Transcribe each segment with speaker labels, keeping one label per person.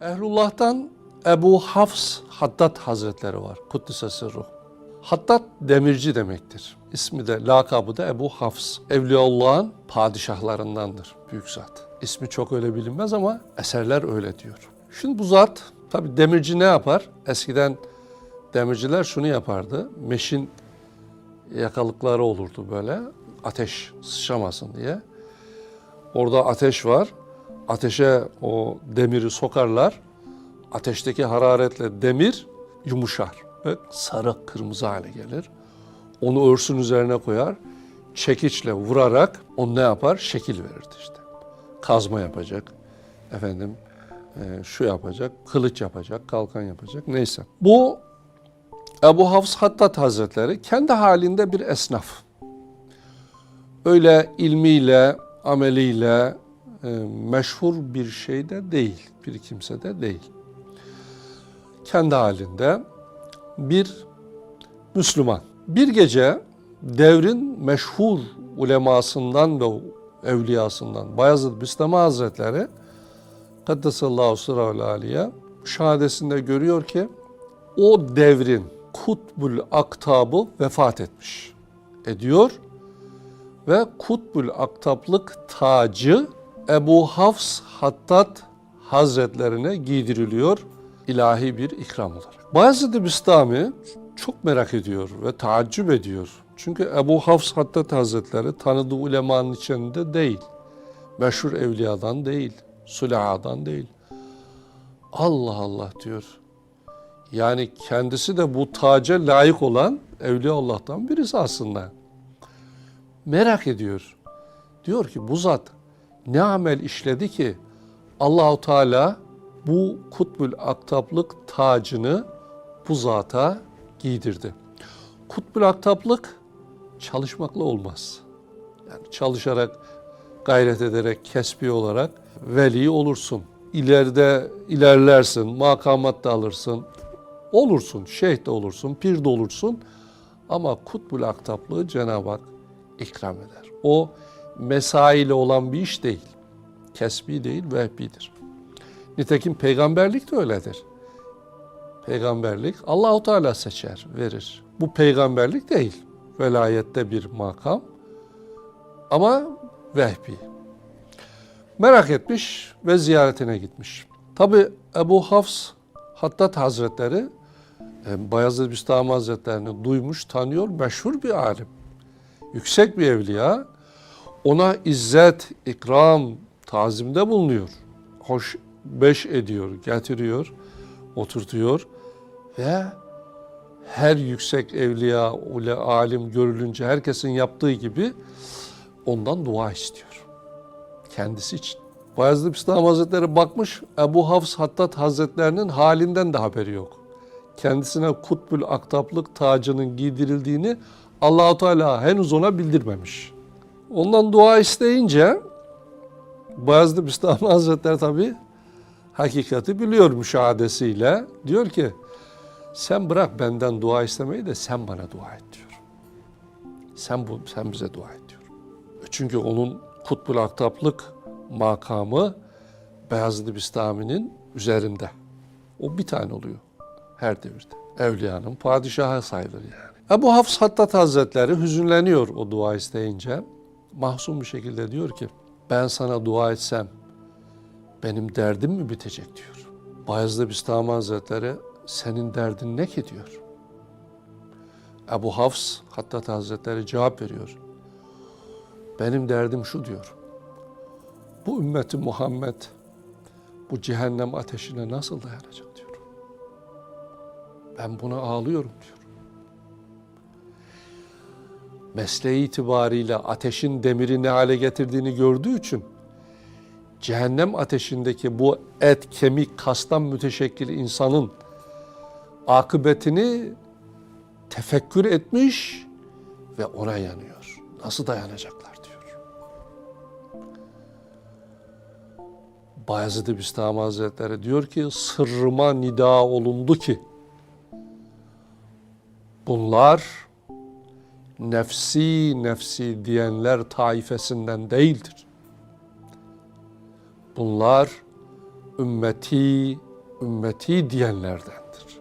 Speaker 1: Ehlullah'tan Ebu Hafs Haddad Hazretleri var. Kuddise ruh. Haddad demirci demektir. İsmi de, lakabı da Ebu Hafs. Evliyaullah'ın padişahlarındandır. Büyük zat. İsmi çok öyle bilinmez ama eserler öyle diyor. Şimdi bu zat, tabi demirci ne yapar? Eskiden demirciler şunu yapardı. Meşin yakalıkları olurdu böyle. Ateş sıçramasın diye. Orada ateş var. Ateşe o demiri sokarlar. Ateşteki hararetle demir yumuşar ve sarı kırmızı hale gelir. Onu örsün üzerine koyar. Çekiçle vurarak onu ne yapar? Şekil verirdi işte. Kazma yapacak. Efendim e, şu yapacak, kılıç yapacak, kalkan yapacak neyse. Bu Ebu Hafs Hattat Hazretleri kendi halinde bir esnaf. Öyle ilmiyle, ameliyle meşhur bir şey de değil, bir kimse de değil. Kendi halinde bir Müslüman. Bir gece devrin meşhur ulemasından ve evliyasından Bayezid Bistami Hazretleri Kaddesallahu sırrahul aliye şehadesinde görüyor ki o devrin Kutbul Aktabı vefat etmiş ediyor ve Kutbul Aktaplık tacı Ebu Hafs Hattat Hazretlerine giydiriliyor ilahi bir ikram olarak. Bayezid-i Bistami çok merak ediyor ve taaccüp ediyor. Çünkü Ebu Hafs Hattat Hazretleri tanıdığı ulemanın içinde değil. Meşhur evliyadan değil, sulahadan değil. Allah Allah diyor. Yani kendisi de bu taca layık olan Evliya Allah'tan birisi aslında. Merak ediyor. Diyor ki bu zat ne amel işledi ki Allahu Teala bu kutbül aktaplık tacını bu zata giydirdi. Kutbül aktaplık çalışmakla olmaz. Yani çalışarak, gayret ederek, kesbi olarak veli olursun. İleride ilerlersin, makamat da alırsın. Olursun, şeyh de olursun, pir de olursun. Ama kutbul aktaplığı Cenab-ı Hak ikram eder. O mesaiyle olan bir iş değil. Kesbi değil, vehbidir. Nitekim peygamberlik de öyledir. Peygamberlik Allahu Teala seçer, verir. Bu peygamberlik değil. Velayette bir makam ama vehbi. Merak etmiş ve ziyaretine gitmiş. Tabi Ebu Hafs Hattat Hazretleri e, Bayezid Bistami Hazretlerini duymuş, tanıyor, meşhur bir alim. Yüksek bir evliya. Ona izzet, ikram, tazimde bulunuyor. Hoş beş ediyor, getiriyor, oturtuyor ve her yüksek evliya, ule, alim görülünce herkesin yaptığı gibi ondan dua istiyor. Kendisi için. Bayezid Bistami Hazretleri bakmış Ebu Hafs Hattat Hazretlerinin halinden de haberi yok. Kendisine kutbül aktaplık tacının giydirildiğini Allahu Teala henüz ona bildirmemiş. Ondan dua isteyince Bayezid Bistami Hazretleri tabi hakikati biliyor müşahadesiyle. Diyor ki sen bırak benden dua istemeyi de sen bana dua et diyor. Sen bu sen bize dua et diyor. Çünkü onun kutbul aktaplık makamı Beyazıt Bistami'nin üzerinde. O bir tane oluyor her devirde. Evliyanın padişahı sayılır yani. Ebu Hafs Hattat Hazretleri hüzünleniyor o dua isteyince. Mahzun bir şekilde diyor ki ben sana dua etsem benim derdim mi bitecek diyor. Bayezid Bistami Hazretleri senin derdin ne ki diyor. Ebu Hafs Hattat Hazretleri cevap veriyor. Benim derdim şu diyor. Bu ümmeti Muhammed bu cehennem ateşine nasıl dayanacak diyor. Ben buna ağlıyorum diyor. Mesleği itibariyle ateşin demiri ne hale getirdiğini gördüğü için cehennem ateşindeki bu et, kemik, kastan müteşekkil insanın akıbetini tefekkür etmiş ve ona yanıyor. Nasıl dayanacaklar diyor. Bayezid-i Bistami Hazretleri diyor ki sırrıma nida olundu ki bunlar nefsi nefsi diyenler taifesinden değildir. Bunlar ümmeti ümmeti diyenlerdendir.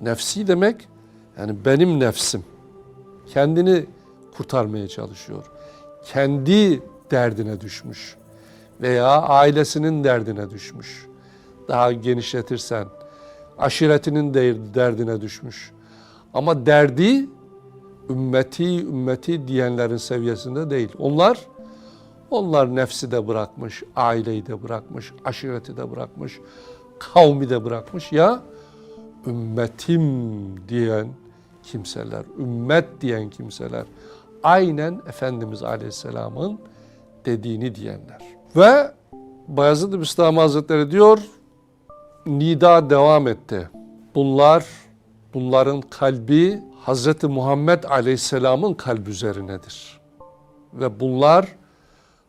Speaker 1: Nefsi demek yani benim nefsim. Kendini kurtarmaya çalışıyor. Kendi derdine düşmüş veya ailesinin derdine düşmüş. Daha genişletirsen aşiretinin de- derdine düşmüş. Ama derdi ümmeti ümmeti diyenlerin seviyesinde değil. Onlar onlar nefsi de bırakmış, aileyi de bırakmış, aşireti de bırakmış, kavmi de bırakmış ya ümmetim diyen kimseler, ümmet diyen kimseler aynen Efendimiz Aleyhisselam'ın dediğini diyenler. Ve Bayezid Bistami Hazretleri diyor nida devam etti. Bunlar bunların kalbi Hazreti Muhammed Aleyhisselam'ın kalbi üzerinedir. Ve bunlar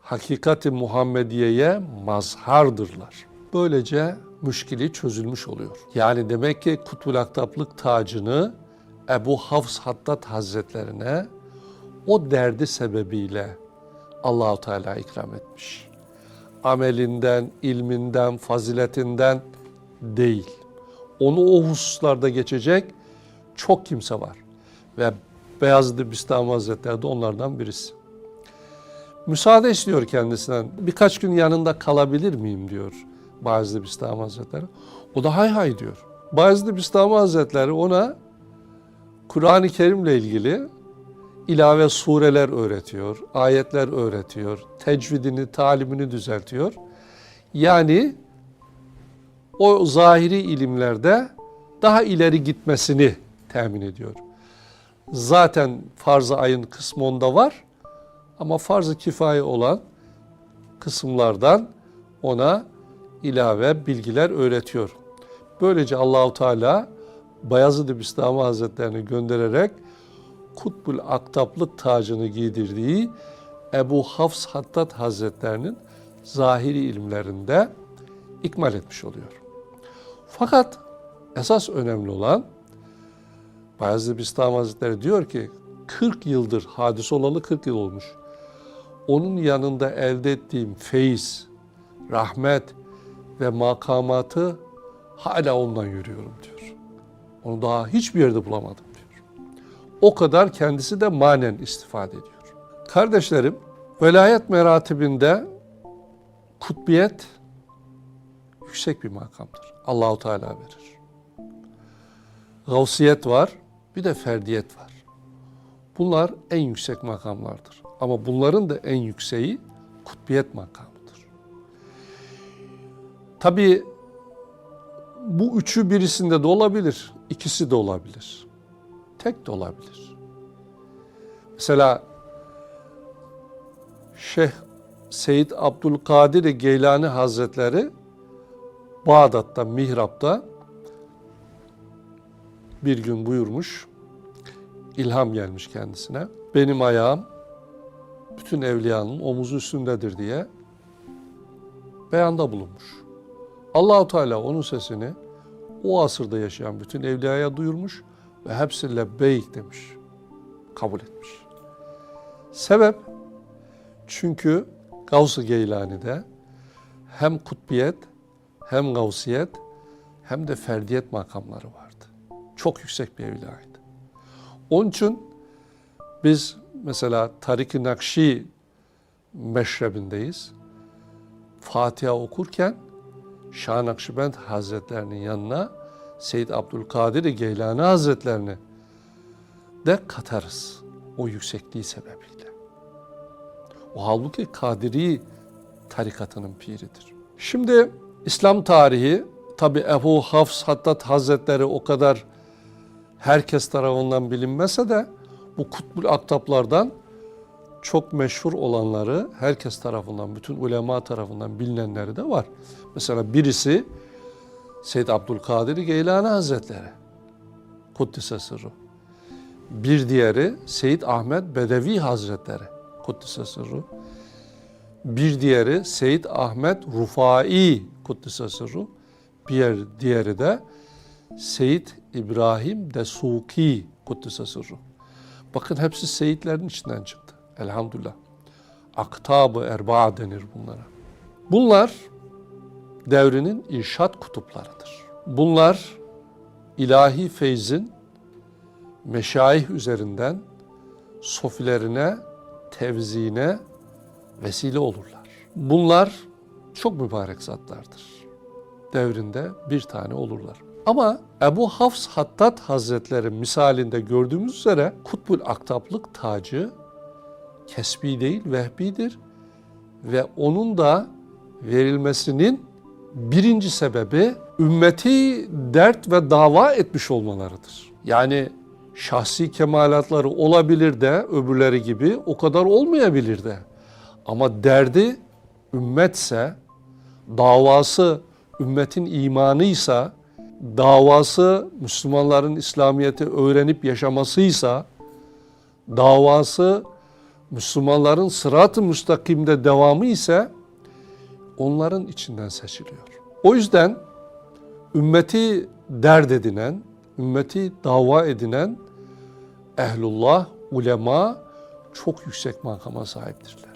Speaker 1: hakikati Muhammediye'ye mazhardırlar. Böylece müşkili çözülmüş oluyor. Yani demek ki Kutbul Aktaplık tacını Ebu Hafs Hattat Hazretlerine o derdi sebebiyle Allahu Teala ikram etmiş. Amelinden, ilminden, faziletinden değil. Onu o hususlarda geçecek çok kimse var. Ve Beyazıt Bistami Hazretleri de onlardan birisi. Müsaade istiyor kendisinden. Birkaç gün yanında kalabilir miyim diyor Bayezid Bistami Hazretleri. O da hay hay diyor. Bayezid Bistami Hazretleri ona Kur'an-ı Kerim'le ilgili ilave sureler öğretiyor, ayetler öğretiyor, tecvidini, talimini düzeltiyor. Yani o zahiri ilimlerde daha ileri gitmesini temin ediyor. Zaten farz-ı ayın kısmı onda var ama farz-ı kifaye olan kısımlardan ona ilave bilgiler öğretiyor. Böylece Allahu Teala Bayezid-i Bistami Hazretlerini göndererek Kutbul Aktaplık tacını giydirdiği Ebu Hafs Hattat Hazretlerinin zahiri ilimlerinde ikmal etmiş oluyor. Fakat esas önemli olan Bayezid Bistami Hazretleri diyor ki 40 yıldır hadis olalı 40 yıl olmuş. Onun yanında elde ettiğim feyiz, rahmet ve makamatı hala ondan yürüyorum diyor. Onu daha hiçbir yerde bulamadım diyor. O kadar kendisi de manen istifade ediyor. Kardeşlerim, velayet meratibinde kutbiyet yüksek bir makamdır. Allahu Teala verir. Gavsiyet var, bir de ferdiyet var. Bunlar en yüksek makamlardır. Ama bunların da en yükseği kutbiyet makamıdır. Tabii bu üçü birisinde de olabilir, ikisi de olabilir. Tek de olabilir. Mesela Şeyh Seyyid Abdülkadir Geylani Hazretleri Bağdat'ta, Mihrap'ta bir gün buyurmuş, ilham gelmiş kendisine. Benim ayağım bütün evliyanın omuzu üstündedir diye beyanda bulunmuş. Allahu Teala onun sesini o asırda yaşayan bütün evliyaya duyurmuş ve hepsi lebbeyk demiş. Kabul etmiş. Sebep? Çünkü Gavs-ı Geylani'de hem kutbiyet hem gavsiyet hem de ferdiyet makamları vardı. Çok yüksek bir evliyaydı. Onun için biz mesela Tarik-i Nakşi meşrebindeyiz. Fatiha okurken Şah Nakşibend Hazretlerinin yanına Seyyid Abdülkadir Geylani Hazretlerini de katarız. O yüksekliği sebebiyle. O halbuki Kadiri tarikatının piridir. Şimdi İslam tarihi tabi Ebu Hafs Hattat Hazretleri o kadar herkes tarafından bilinmese de bu kutbul aktaplardan çok meşhur olanları herkes tarafından, bütün ulema tarafından bilinenleri de var. Mesela birisi Seyyid Abdülkadir Geylani Hazretleri. Kuddise sırrı. Bir diğeri Seyyid Ahmet Bedevi Hazretleri. Kuddise sırrı. Bir diğeri Seyyid Ahmet Rufai Kuddise sırrı. Bir diğeri de Seyyid İbrahim Desuki Kuddise sırrı. Bakın hepsi Seyitlerin içinden çıktı. Elhamdülillah. Aktab-ı erba denir bunlara. Bunlar devrinin irşat kutuplarıdır. Bunlar ilahi feyzin meşayih üzerinden sofilerine, tevzine vesile olurlar. Bunlar çok mübarek zatlardır. Devrinde bir tane olurlar. Ama Ebu Hafs Hattat Hazretleri misalinde gördüğümüz üzere Kutbul Aktaplık tacı kesbi değil vehbidir ve onun da verilmesinin birinci sebebi ümmeti dert ve dava etmiş olmalarıdır. Yani şahsi kemalatları olabilir de öbürleri gibi o kadar olmayabilir de. Ama derdi ümmetse, davası ümmetin imanıysa, davası Müslümanların İslamiyet'i öğrenip yaşamasıysa, davası Müslümanların sırat-ı müstakimde devamı ise onların içinden seçiliyor. O yüzden ümmeti dert edinen, ümmeti dava edinen ehlullah, ulema çok yüksek makama sahiptirler.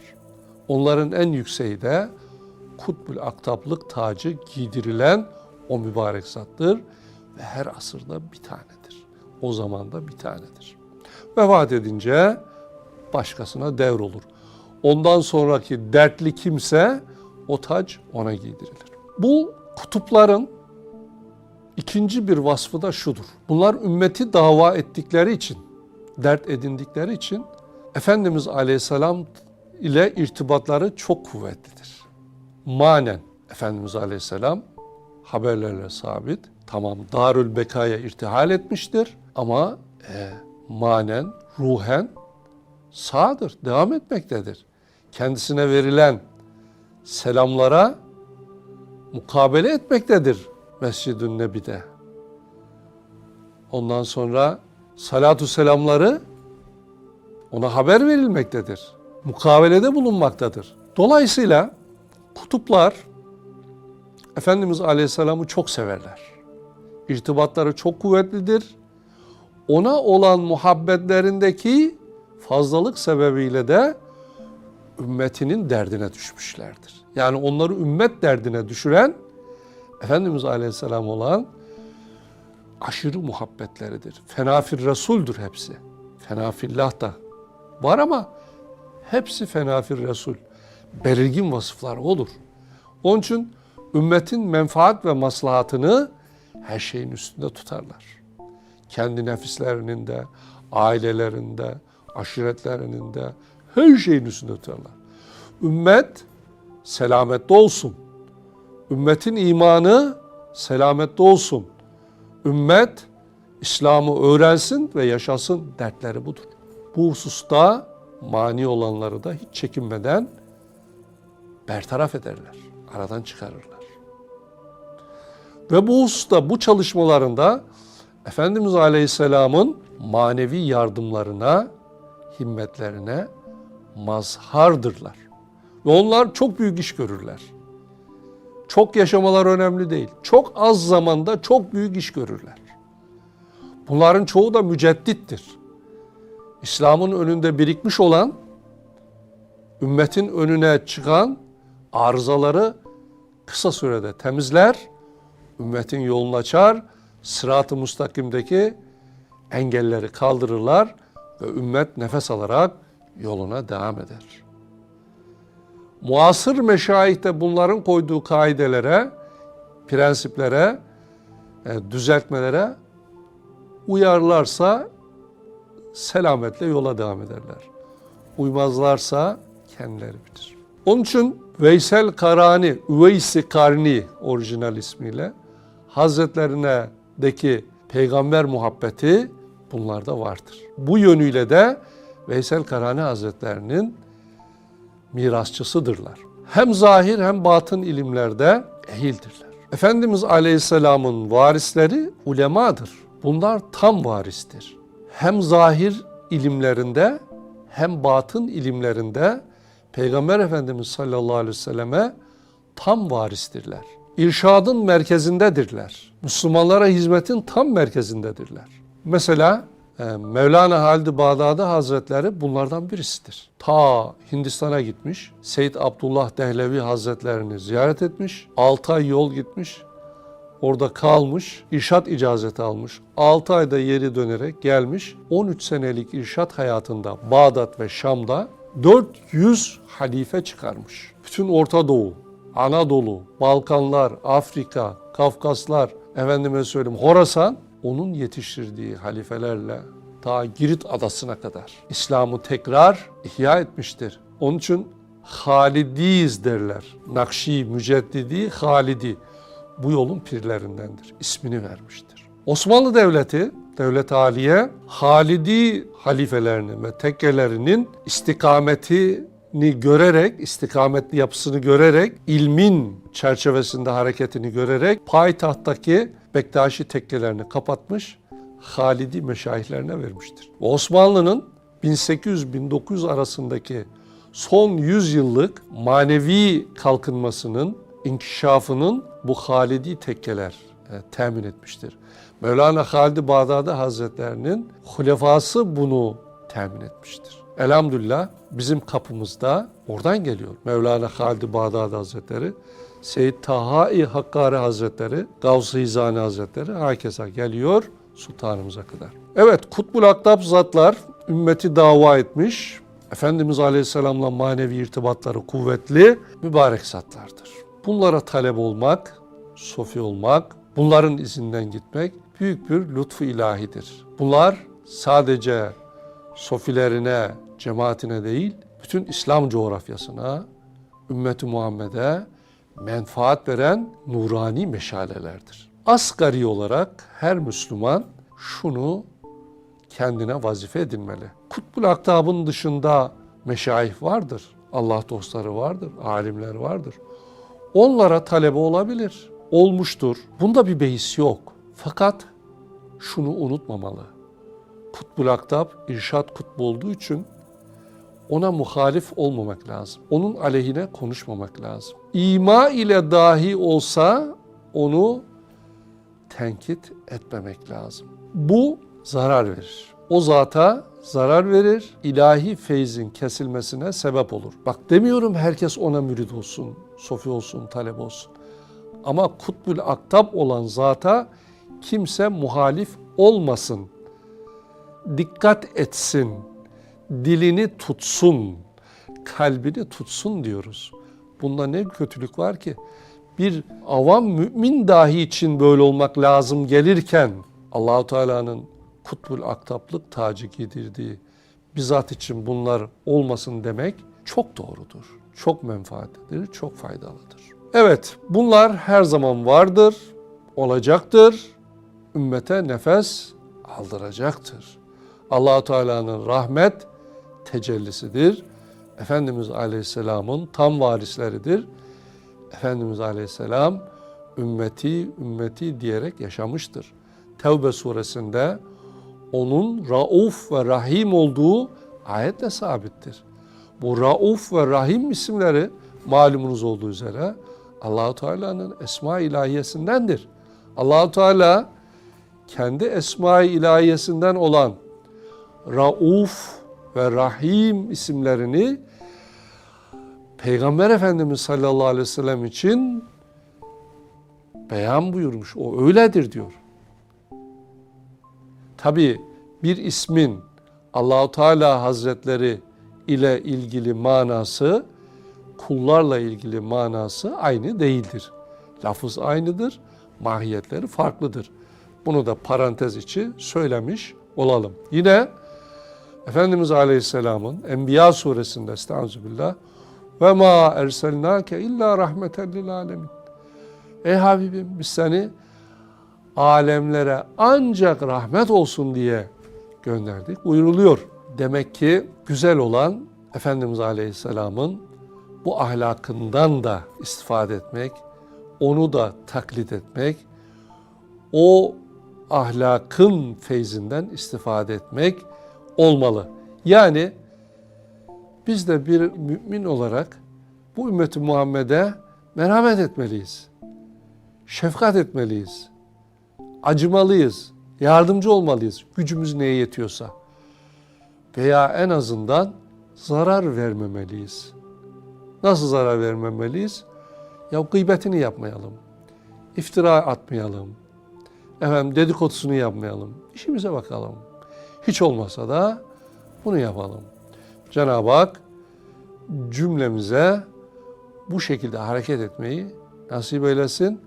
Speaker 1: Onların en yükseği de kutbul aktaplık tacı giydirilen o mübarek zattır ve her asırda bir tanedir. O zamanda bir tanedir. Vefat edince başkasına devrolur. Ondan sonraki dertli kimse o tac ona giydirilir. Bu kutupların ikinci bir vasfı da şudur. Bunlar ümmeti dava ettikleri için, dert edindikleri için Efendimiz Aleyhisselam ile irtibatları çok kuvvetlidir. Manen Efendimiz Aleyhisselam haberlerle sabit. Tamam Darül Beka'ya irtihal etmiştir ama e, manen, ruhen sağdır, devam etmektedir. Kendisine verilen selamlara mukabele etmektedir Mescid-ü Nebi'de. Ondan sonra salatu selamları ona haber verilmektedir. Mukabelede bulunmaktadır. Dolayısıyla kutuplar Efendimiz Aleyhisselam'ı çok severler. İrtibatları çok kuvvetlidir. Ona olan muhabbetlerindeki fazlalık sebebiyle de ümmetinin derdine düşmüşlerdir. Yani onları ümmet derdine düşüren Efendimiz Aleyhisselam olan aşırı muhabbetleridir. Fenafir Resul'dür hepsi. Fenafillah da var ama hepsi fenafir Resul. Belirgin vasıflar olur. Onun için ümmetin menfaat ve maslahatını her şeyin üstünde tutarlar. Kendi nefislerinin de, ailelerinde, aşiretlerinin de her şeyin üstünde tutarlar. Ümmet selamette olsun. Ümmetin imanı selamette olsun. Ümmet İslam'ı öğrensin ve yaşasın dertleri budur. Bu hususta mani olanları da hiç çekinmeden bertaraf ederler, aradan çıkarırlar. Ve bu hususta bu çalışmalarında Efendimiz Aleyhisselam'ın manevi yardımlarına, himmetlerine mazhardırlar. Ve onlar çok büyük iş görürler. Çok yaşamalar önemli değil. Çok az zamanda çok büyük iş görürler. Bunların çoğu da müceddittir. İslam'ın önünde birikmiş olan, ümmetin önüne çıkan arızaları kısa sürede temizler, ümmetin yolunu açar, sırat-ı mustakimdeki engelleri kaldırırlar ve ümmet nefes alarak yoluna devam eder. Muasır meşayihte bunların koyduğu kaidelere, prensiplere, e, düzeltmelere uyarlarsa selametle yola devam ederler. Uymazlarsa kendileri bitir. Onun için Veysel Karani, Üveysi Karni orijinal ismiyle Hazretlerine deki peygamber muhabbeti bunlarda vardır. Bu yönüyle de Veysel Karani Hazretlerinin mirasçısıdırlar. Hem zahir hem batın ilimlerde ehildirler. Efendimiz Aleyhisselam'ın varisleri ulemadır. Bunlar tam varistir. Hem zahir ilimlerinde hem batın ilimlerinde Peygamber Efendimiz sallallahu aleyhi ve selleme tam varistirler. İrşadın merkezindedirler. Müslümanlara hizmetin tam merkezindedirler. Mesela e, Mevlana Halid Bağdadi Hazretleri bunlardan birisidir. Ta Hindistan'a gitmiş. Seyyid Abdullah Dehlevi Hazretlerini ziyaret etmiş. 6 ay yol gitmiş. Orada kalmış, irşat icazeti almış. 6 ayda geri dönerek gelmiş. 13 senelik irşat hayatında Bağdat ve Şam'da 400 halife çıkarmış. Bütün Orta Doğu, Anadolu, Balkanlar, Afrika, Kafkaslar, efendime söyleyeyim Horasan onun yetiştirdiği halifelerle ta Girit adasına kadar İslam'ı tekrar ihya etmiştir. Onun için Halidiyiz derler. Nakşi, Müceddidi, Halidi bu yolun pirlerindendir. İsmini vermiştir. Osmanlı Devleti, Devlet Aliye, Halidi halifelerini ve tekkelerinin istikametini görerek, istikametli yapısını görerek, ilmin çerçevesinde hareketini görerek payitahttaki Bektaşi tekkelerini kapatmış, Halidi meşayihlerine vermiştir. Osmanlı'nın 1800-1900 arasındaki son 100 yıllık manevi kalkınmasının, inkişafının bu Halidi tekkeler e, temin etmiştir. Mevlana Halid Bağdadi Hazretlerinin hulefası bunu temin etmiştir. Elhamdülillah bizim kapımızda oradan geliyor. Mevlana Halid Bağdadi Hazretleri, Seyyid Taha-i Hakkari Hazretleri, Gavs-ı Hizani Hazretleri herkese geliyor sultanımıza kadar. Evet Kutbul Aktab zatlar ümmeti dava etmiş. Efendimiz Aleyhisselam'la manevi irtibatları kuvvetli mübarek zatlardır. Bunlara talep olmak, sofi olmak, bunların izinden gitmek büyük bir lütfu ilahidir. Bunlar sadece sofilerine, cemaatine değil, bütün İslam coğrafyasına, ümmeti Muhammed'e menfaat veren nurani meşalelerdir. Asgari olarak her Müslüman şunu kendine vazife edinmeli. Kutbul Aktab'ın dışında meşayih vardır, Allah dostları vardır, alimler vardır. Onlara talebe olabilir, olmuştur. Bunda bir beis yok. Fakat şunu unutmamalı. Kutbul Aktab irşat kutbu olduğu için ona muhalif olmamak lazım. Onun aleyhine konuşmamak lazım. İma ile dahi olsa onu tenkit etmemek lazım. Bu zarar verir. O zata zarar verir, ilahi feyzin kesilmesine sebep olur. Bak demiyorum herkes ona mürid olsun, sofi olsun, talep olsun. Ama kutbul aktab olan zata kimse muhalif olmasın. Dikkat etsin, dilini tutsun, kalbini tutsun diyoruz. Bunda ne kötülük var ki? Bir avam mümin dahi için böyle olmak lazım gelirken Allahu Teala'nın kutbul aktaplık tacı giydirdiği bizzat için bunlar olmasın demek çok doğrudur. Çok menfaatlidir, çok faydalıdır. Evet, bunlar her zaman vardır, olacaktır. Ümmete nefes aldıracaktır. Allahu Teala'nın rahmet tecellisidir. Efendimiz Aleyhisselam'ın tam varisleridir. Efendimiz Aleyhisselam ümmeti ümmeti diyerek yaşamıştır. Tevbe suresinde onun Rauf ve Rahim olduğu ayetle sabittir. Bu Rauf ve Rahim isimleri malumunuz olduğu üzere Allahu Teala'nın esma ilahiyesindendir. Allahu Teala kendi esma ilahiyesinden olan Rauf ve Rahim isimlerini Peygamber Efendimiz sallallahu aleyhi ve sellem için beyan buyurmuş. O öyledir diyor. Tabi bir ismin Allahu Teala Hazretleri ile ilgili manası kullarla ilgili manası aynı değildir. Lafız aynıdır, mahiyetleri farklıdır. Bunu da parantez içi söylemiş olalım. Yine Efendimiz Aleyhisselam'ın Enbiya suresinde estağfirullah ve ma erselnake illa rahmeten lil alemin. Ey Habibim biz seni alemlere ancak rahmet olsun diye gönderdik buyuruluyor. Demek ki güzel olan Efendimiz Aleyhisselam'ın bu ahlakından da istifade etmek, onu da taklit etmek, o ahlakın feyzinden istifade etmek olmalı. Yani biz de bir mümin olarak bu ümmeti Muhammed'e merhamet etmeliyiz. Şefkat etmeliyiz. Acımalıyız. Yardımcı olmalıyız gücümüz neye yetiyorsa. Veya en azından zarar vermemeliyiz. Nasıl zarar vermemeliyiz? Ya gıybetini yapmayalım. İftira atmayalım. Efendim dedikodusunu yapmayalım. İşimize bakalım. Hiç olmasa da bunu yapalım. Cenab-ı Hak cümlemize bu şekilde hareket etmeyi nasip eylesin.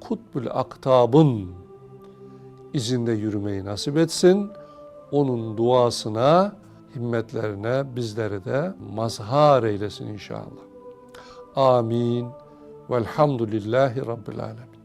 Speaker 1: Kutbül aktabın izinde yürümeyi nasip etsin. Onun duasına, himmetlerine bizleri de mazhar eylesin inşallah. Amin. Velhamdülillahi Rabbil Alemin.